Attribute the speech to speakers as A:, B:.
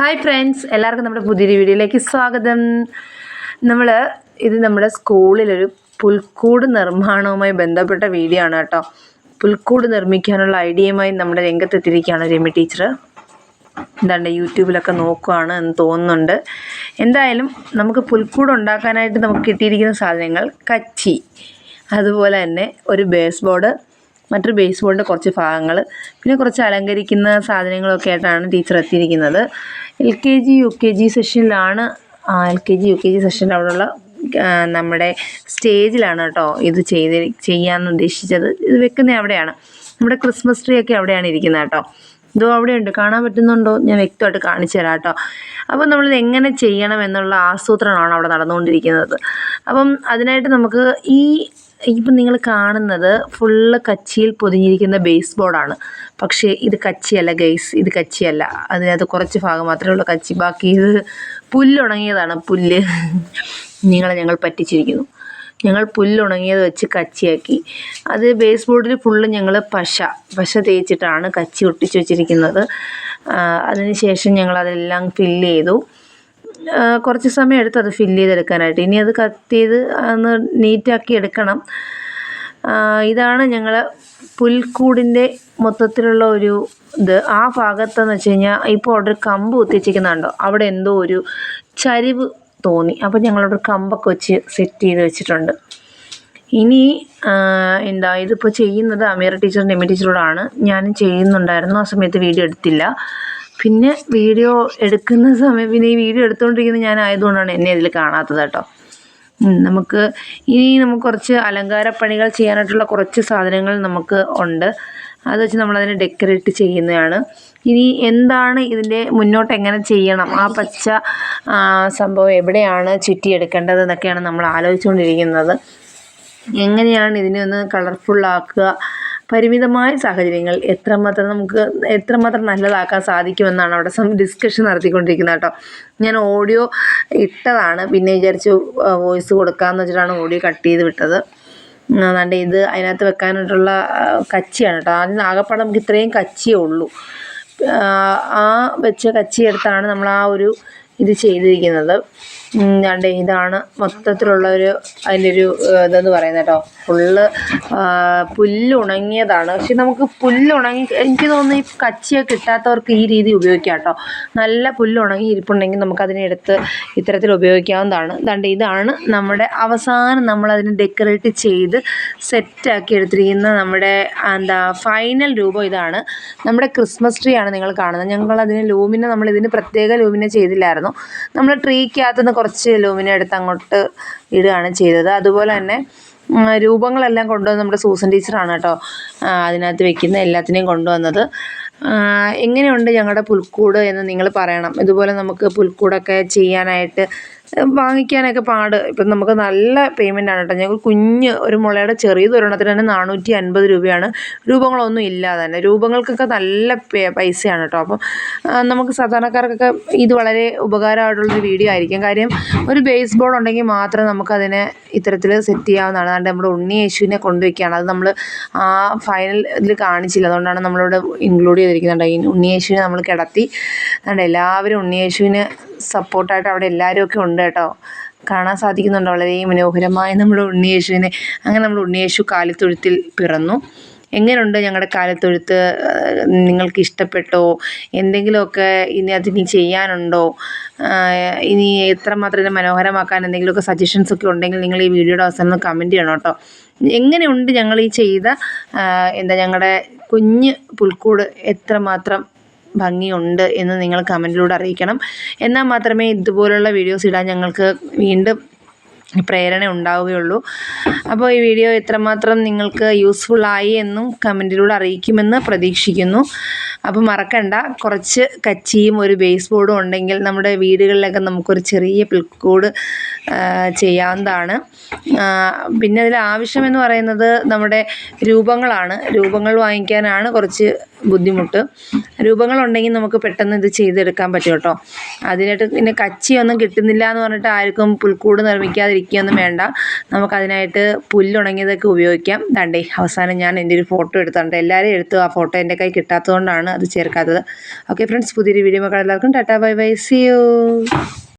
A: Hi friends എല്ലാവർക്കും നമ്മുടെ പുതിയൊരു വീഡിയോയിലേക്ക് സ്വാഗതം. നമ്മൾ ഇത് നമ്മുടെ സ്കൂളിലൊരു പുൽക്കൂട് നിർമ്മാണവുമായി ബന്ധപ്പെട്ട വീഡിയോ ആണ് കേട്ടോ. പുൽക്കൂട് നിർമ്മിക്കാനുള്ള ഐഡിയയുമായി നമ്മുടെ രംഗത്തെത്തിയിരിക്കുകയാണ് രമി ടീച്ചർ എന്താണ്ട് യൂട്യൂബിലൊക്കെ നോക്കുകയാണ് എന്ന് തോന്നുന്നുണ്ട്. എന്തായാലും നമുക്ക് പുൽക്കൂട് ഉണ്ടാക്കാനായിട്ട് നമുക്ക് കിട്ടിയിരിക്കുന്ന സാധനങ്ങൾ കച്ചി. അതുപോലെ തന്നെ ഒരു ബേസ് ബോർഡ് മറ്റൊരു ബേസ് ബോർഡിന്റെ കുറച്ച് ഭാഗങ്ങൾ പിന്നെ കുറച്ച് അലങ്കരിക്കുന്ന സാധനങ്ങളൊക്കെ ആയിട്ടാണ് ടീച്ചർ എത്തിയിരിക്കുന്നത്. L K G U K G സെഷനിലാണ് L K G U K G സെഷനിൽ അവിടെയുള്ള നമ്മുടെ സ്റ്റേജിലാണ് കേട്ടോ ഇത് ചെയ്ത് ചെയ്യാൻ ഉദ്ദേശിച്ചത്. ഇത് വെക്കുന്നത് അവിടെയാണ്. നമ്മുടെ ക്രിസ്മസ് ട്രീ ഒക്കെ അവിടെയാണ് ഇരിക്കുന്നത് കേട്ടോ. ഇതോ അവിടെയുണ്ട്. കാണാൻ പറ്റുന്നുണ്ടോ? ഞാൻ വ്യക്തമായിട്ട് കാണിച്ചു തരാം കേട്ടോ. അപ്പം നമ്മളിത് എങ്ങനെ ചെയ്യണം എന്നുള്ള ആസൂത്രണമാണ് അവിടെ നടന്നുകൊണ്ടിരിക്കുന്നത്. അപ്പം അതിനായിട്ട് നമുക്ക് ഈ ഇപ്പം നിങ്ങൾ കാണുന്നത് ഫുള്ള് കച്ചിയിൽ പൊതിഞ്ഞിരിക്കുന്ന ബേസ് ബോർഡാണ് പക്ഷേ ഇത് കച്ചിയല്ല ഗൈസ് ഇത് കച്ചിയല്ല. അതിനകത്ത് കുറച്ച് ഭാഗം മാത്രമേ ഉള്ളൂ കച്ചി. ബാക്കി ഇത് പുല്ലുണങ്ങിയതാണ് പുല്ല്. നിങ്ങളെ ഞങ്ങൾ പറ്റിച്ചിരിക്കുന്നു. ഞങ്ങൾ പുല്ലുണങ്ങിയത് വെച്ച് കച്ചിയാക്കി. അത് ബേസ് ബോർഡിൽ ഫുള്ള് ഞങ്ങൾ പശ പശ തേച്ചിട്ടാണ് കച്ചി ഒട്ടിച്ചു വെച്ചിരിക്കുന്നത്. അതിന് ശേഷം ഞങ്ങൾ അതെല്ലാം ഫില്ല് ചെയ്തു. കുറച്ച് സമയം എടുത്ത് അത് ഫില്ല് ചെയ്തെടുക്കാനായിട്ട്. ഇനി അത് കട്ട് ചെയ്ത് ഒന്ന് നീറ്റാക്കി എടുക്കണം. ഇതാണ് ഞങ്ങൾ പുൽക്കൂടിന്റെ മൊത്തത്തിലുള്ള ഒരു ഇത്. ആ ഭാഗത്തെന്ന് വെച്ച് കഴിഞ്ഞാൽ ഇപ്പോൾ അവിടെ ഒരു കമ്പ് കുത്തിച്ചിരിക്കുന്നുണ്ടോ അവിടെ എന്തോ ഒരു ചരിവ് തോന്നി. അപ്പോൾ ഞങ്ങളവിടെ ഒരു കമ്പൊക്കെ വെച്ച് സെറ്റ് ചെയ്ത് വെച്ചിട്ടുണ്ട്. ഇനി എന്താ ഇതിപ്പോൾ ചെയ്യുന്നത് അമീറ ടീച്ചറും എമ്മി ടീച്ചറോടാണ് ഞാനും ചെയ്യുന്നുണ്ടായിരുന്നു. ആ സമയത്ത് വീഡിയോ എടുത്തില്ല. പിന്നെ വീഡിയോ എടുക്കുന്ന സമയം പിന്നെ ഈ വീഡിയോ എടുത്തുകൊണ്ടിരിക്കുന്നത് ഞാൻ ആയതുകൊണ്ടാണ് എന്നെ ഇതിൽ കാണാത്തത് കേട്ടോ. നമുക്ക് ഇനി നമുക്ക് കുറച്ച് അലങ്കാരപ്പണികൾ ചെയ്യാനായിട്ടുള്ള കുറച്ച് സാധനങ്ങൾ നമുക്ക് ഉണ്ട്. അത് വെച്ച് നമ്മളതിനെ ഡെക്കറേറ്റ് ചെയ്യുന്നതാണ്. ഇനി എന്താണ് ഇതിന്റെ മുന്നോട്ട് എങ്ങനെ ചെയ്യണം? ആ പച്ച സംഭവം എവിടെയാണ് ചുറ്റിയെടുക്കേണ്ടത് എന്നൊക്കെയാണ് നമ്മൾ ആലോചിച്ചുകൊണ്ടിരിക്കുന്നത്. എങ്ങനെയാണ് ഇതിനെ ഒന്ന് കളർഫുള്ളാക്കുക പരിമിതമായ സാഹചര്യങ്ങൾ എത്രമാത്രം നമുക്ക് എത്രമാത്രം നല്ലതാക്കാൻ സാധിക്കുമെന്നാണ് അവിടെ സം ഡിസ്കഷൻ നടത്തിക്കൊണ്ടിരിക്കുന്നത് കേട്ടോ. ഞാൻ ഓഡിയോ ഇട്ടതാണ്. പിന്നെ വിചാരിച്ചു വോയിസ് കൊടുക്കാമെന്ന് വെച്ചിട്ടാണ് ഓഡിയോ കട്ട് ചെയ്ത് വിട്ടത്. അതാണ്ട് ഇത് അതിനകത്ത് വെക്കാനായിട്ടുള്ള കച്ചിയാണ് കേട്ടോ. ആദ്യം ആകപ്പാടെ നമുക്ക് ഇത്രയും കച്ചിയേ ഉള്ളൂ. ആ, വെച്ച കച്ചി എടുത്താണ് നമ്മൾ ആ ഒരു ഇത് ചെയ്തിരിക്കുന്നത്. രണ്ട് ഇതാണ് മൊത്തത്തിലുള്ള ഒരു അതിന്റെ ഒരു ഇതെന്ന് പറയുന്നത് കേട്ടോ. ഫുള്ള് പുല്ലുണങ്ങിയതാണ്. പക്ഷെ നമുക്ക് പുല്ലുണങ്ങി എനിക്ക് തോന്നുന്നു ഈ കച്ചിയൊക്കെ കിട്ടാത്തവർക്ക് ഈ രീതി ഉപയോഗിക്കാം കേട്ടോ. നല്ല പുല്ലുണങ്ങി ഇരിപ്പുണ്ടെങ്കിൽ നമുക്കതിനെടുത്ത് ഇത്തരത്തിൽ ഉപയോഗിക്കാവുന്നതാണ്. ദാണ്ടെ ഇതാണ് നമ്മുടെ അവസാനം നമ്മളതിനെ ഡെക്കറേറ്റ് ചെയ്ത് സെറ്റാക്കി എടുത്തിരിക്കുന്ന നമ്മുടെ എന്താ ഫൈനൽ രൂപം ഇതാണ്. നമ്മുടെ ക്രിസ്മസ് ട്രീ ആണ് നിങ്ങൾ കാണുന്നത്. ഞങ്ങൾ അതിന് ലൂമിനെ നമ്മൾ ഇതിന് പ്രത്യേക ലൂമിനെ ചെയ്തില്ലായിരുന്നു. നമ്മൾ ട്രീക്കകത്ത് നിന്ന് കുറച്ച് ലൂമിനെ എടുത്ത് അങ്ങോട്ട് ഇടുകയാണ് ചെയ്തത്. അതുപോലെ തന്നെ രൂപങ്ങളെല്ലാം കൊണ്ടുവന്ന് നമ്മുടെ സൂസൻ ടീച്ചറാണ് കേട്ടോ അതിനകത്ത് വെക്കുന്ന എല്ലാത്തിനെയും കൊണ്ടുവന്നത്. എങ്ങനെയുണ്ട് ഞങ്ങളുടെ പുൽക്കൂട് എന്ന് നിങ്ങൾ പറയണം. ഇതുപോലെ നമുക്ക് പുൽക്കൂടൊക്കെ ചെയ്യാനായിട്ട് വാങ്ങിക്കാനൊക്കെ പാട്. ഇപ്പം നമുക്ക് നല്ല പേയ്മെന്റ് ആണ് കേട്ടോ. ഞങ്ങൾ കുഞ്ഞ് ഒരു മുളയുടെ ചെറിയ ഒരെണ്ണത്തിന് തന്നെ നാനൂറ്റി അൻപത് രൂപയാണ്. രൂപങ്ങളൊന്നും ഇല്ലാതെ തന്നെ. രൂപങ്ങൾക്കൊക്കെ നല്ല പൈസയാണ് കേട്ടോ. അപ്പം നമുക്ക് സാധാരണക്കാർക്കൊക്കെ ഇത് വളരെ ഉപകാരമായിട്ടുള്ളൊരു വീഡിയോ ആയിരിക്കും. കാര്യം ഒരു ബേസ് ബോർഡ് ഉണ്ടെങ്കിൽ മാത്രം നമുക്കതിനെ ഇത്തരത്തിൽ സെറ്റ് ചെയ്യാവുന്നതാണ്. അതുകൊണ്ട് നമ്മുടെ ഉണ്ണി യേശുവിനെ കൊണ്ടുവയ്ക്കുകയാണ്. അത് നമ്മൾ ആ ഫൈനൽ ഇതിൽ കാണിച്ചില്ല. അതുകൊണ്ടാണ് നമ്മളിവിടെ ഇൻക്ലൂഡ് ചെയ്തിരിക്കുന്നത് ഉണ്ണി യേശുവിനെ നമ്മൾ കിടത്തി. അതുകൊണ്ട് എല്ലാവരും ഉണ്ണി യേശുവിനെ സപ്പോർട്ടായിട്ട് അവിടെ എല്ലാവരും ഒക്കെ ഉണ്ട്. കേട്ടോ. കാണാൻ സാധിക്കുന്നുണ്ട്. വളരെ മനോഹരമായ നമ്മുടെ ഉണ്ണിയേശുവിനെ. അങ്ങനെ നമ്മുടെ ഉണ്ണിയേശു കാലിത്തൊഴുത്തിൽ പിറന്നു. എങ്ങനെയുണ്ട് ഞങ്ങളുടെ കാലത്തൊഴുത്ത്? നിങ്ങൾക്ക് ഇഷ്ടപ്പെട്ടോ? എന്തെങ്കിലുമൊക്കെ ഇനി അതിനി ചെയ്യാനുണ്ടോ? ഇനി എത്രമാത്രം ഇതിനെ മനോഹരമാക്കാൻ എന്തെങ്കിലുമൊക്കെ സജഷൻസ് ഒക്കെ ഉണ്ടെങ്കിൽ നിങ്ങൾ ഈ വീഡിയോയുടെ അവസാനം കമന്റ് ചെയ്യണം കേട്ടോ. എങ്ങനെയുണ്ട് ഞങ്ങൾ ഈ ചെയ്ത എന്താ ഞങ്ങളുടെ കുഞ്ഞ് പുൽക്കൂട് എത്രമാത്രം ഭംഗിയുണ്ട് എന്ന് നിങ്ങൾ കമന്റിലൂടെ അറിയിക്കണം. എന്നാൽ മാത്രമേ ഇതുപോലുള്ള വീഡിയോസ് ഇടാൻ ഞങ്ങൾക്ക് വീണ്ടും പ്രേരണ ഉണ്ടാവുകയുള്ളൂ. അപ്പോൾ ഈ വീഡിയോ എത്രമാത്രം നിങ്ങൾക്ക് യൂസ്ഫുൾ ആയി എന്നും കമന്റിലൂടെ അറിയിക്കുമെന്ന് പ്രതീക്ഷിക്കുന്നു. അപ്പോൾ മറക്കണ്ട കുറച്ച് കച്ചിയും ഒരു ബേസ് ബോർഡും ഉണ്ടെങ്കിൽ നമ്മുടെ വീടുകളിലൊക്കെ നമുക്കൊരു ചെറിയ പിൽക്കൂട് ചെയ്യാവുന്നതാണ്. പിന്നെ അതിൽ ആവശ്യമെന്ന് പറയുന്നത് നമ്മുടെ രൂപങ്ങളാണ്. രൂപങ്ങൾ വാങ്ങിക്കാനാണ് കുറച്ച് ബുദ്ധിമുട്ട്. രൂപങ്ങളുണ്ടെങ്കിൽ നമുക്ക് പെട്ടെന്ന് ഇത് ചെയ്തെടുക്കാൻ പറ്റും കേട്ടോ. അതിനായിട്ട് പിന്നെ കച്ചിയൊന്നും കിട്ടുന്നില്ല എന്ന് പറഞ്ഞിട്ട് ആർക്കും പുൽക്കൂട് നിർമ്മിക്കാതിരിക്കുകയൊന്നും വേണ്ട. നമുക്കതിനായിട്ട് പുല്ലുണങ്ങിയതൊക്കെ ഉപയോഗിക്കാം. ദണ്ടേ അവസാനം ഞാൻ എന്റെ ഒരു ഫോട്ടോ എടുത്തുണ്ട് എല്ലാവരും എടുത്തു. ആ ഫോട്ടോ എന്റെ കൈ കിട്ടാത്തതുകൊണ്ടാണ് അത് ചേർക്കാത്തത്. ഓക്കെ ഫ്രണ്ട്സ് പുതിയൊരു വീഡിയോ എല്ലാവർക്കും tata bye bye. See you